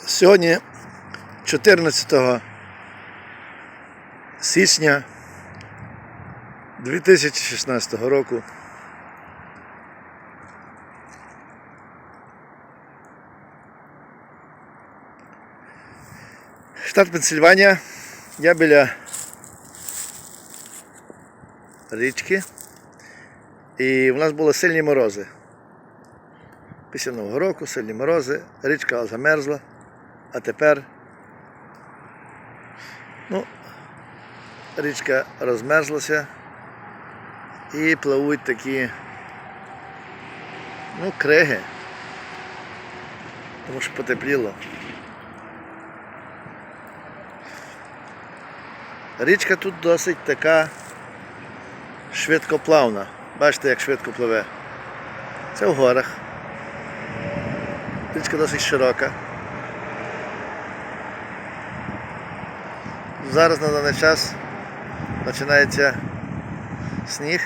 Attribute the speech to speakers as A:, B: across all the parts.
A: Сьогодні 14 січня 2016 року. Штат Пенсильванія. Я біля річки. І в нас були сильні морози. Після Нового року сильні морози, річка замерзла, а тепер ну, річка розмерзлася і пливуть такі ну, криги, тому що потепліло. Річка тут досить така швидкоплавна. Бачите, як швидко пливе. Це в горах. Річка досить широка. Зараз на даний час починається сніг.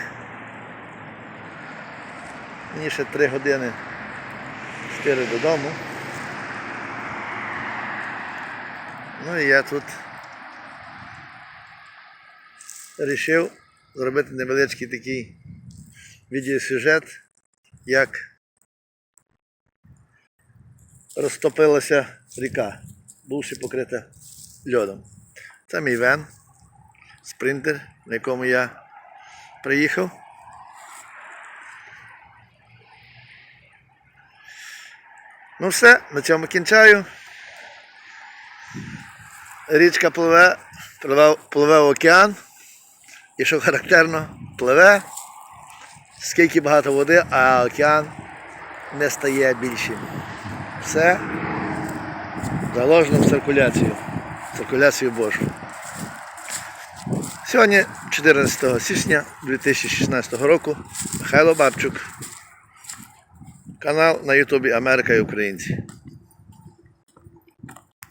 A: Мені ще 3 години 4 додому. Ну і я тут вирішив зробити невеличкий такий відеосюжет, як розтопилася ріка, бувши покрита льодом. Це мій вен, спринтер, на якому я приїхав. Ну все, на цьому кінчаю. Річка пливе, пливе, пливе в океан. І що характерно, пливе, скільки багато води, а океан не стає більшим. Все заложено в циркуляцію, циркуляцію Божу. Сьогодні, 14 січня 2016 року, Михайло Бабчук. Канал на Ютубі Америка і Українці.